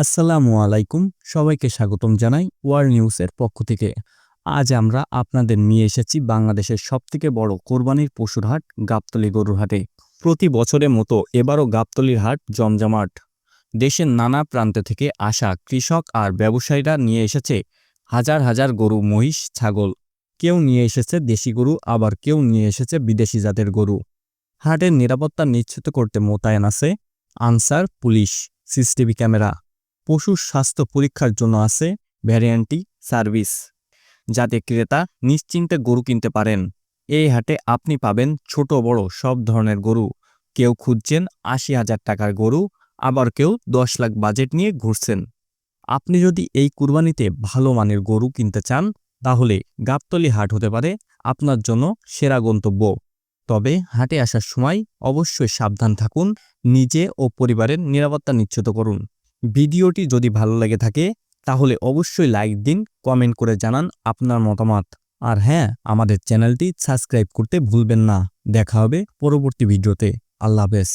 আসসালামু আলাইকুম। সবাইকে স্বাগতম জানাই ওয়ার নিউজের পক্ষ থেকে। আজ আমরা আপনাদের নিয়ে এসেছি বাংলাদেশের সবথেকে বড় কোরবানির পশুর হাট, গাবতলি গরুর হাটে। প্রতি বছরের মতো এবারও গাবতলির হাট জমজমাট। দেশের নানা প্রান্ত থেকে আসা কৃষক আর ব্যবসায়ীরা নিয়ে এসেছে হাজার হাজার গরু, মহিষ, ছাগল। কেউ নিয়ে এসেছে দেশি গরু, আবার কেউ নিয়ে এসেছে বিদেশি জাতের গরু। হাটের নিরাপত্তা নিশ্চিত করতে মোতায়েন আছে আনসার, পুলিশ, সিসিটিভি ক্যামেরা। পশুর স্বাস্থ্য পরীক্ষার জন্য আছে ভ্যারিয়ান্টি সার্ভিস, যাতে ক্রেতা নিশ্চিন্তে গরু কিনতে পারেন। এই হাটে আপনি পাবেন ছোট বড় সব ধরনের গরু। কেউ খুঁজছেন আশি হাজার টাকার গরু, আবার কেউ দশ লাখ বাজেট নিয়ে ঘুরছেন। আপনি যদি এই কুরবানিতে ভালো মানের গরু কিনতে চান, তাহলে গাবতলি হাট হতে পারে আপনার জন্য সেরা গন্তব্য। তবে হাটে আসার সময় অবশ্যই সাবধান থাকুন, নিজে ও পরিবারের নিরাপত্তা নিশ্চিত করুন। ভিডিওটি যদি ভালো লেগে থাকে, তাহলে অবশ্যই লাইক দিন, কমেন্ট করে জানান আপনার মতামত। আর হ্যাঁ আমাদের চ্যানেলটি সাবস্ক্রাইব করতে ভুলবেন না। দেখা হবে পরবর্তী ভিডিওতে। আল্লাহ হাফেজ।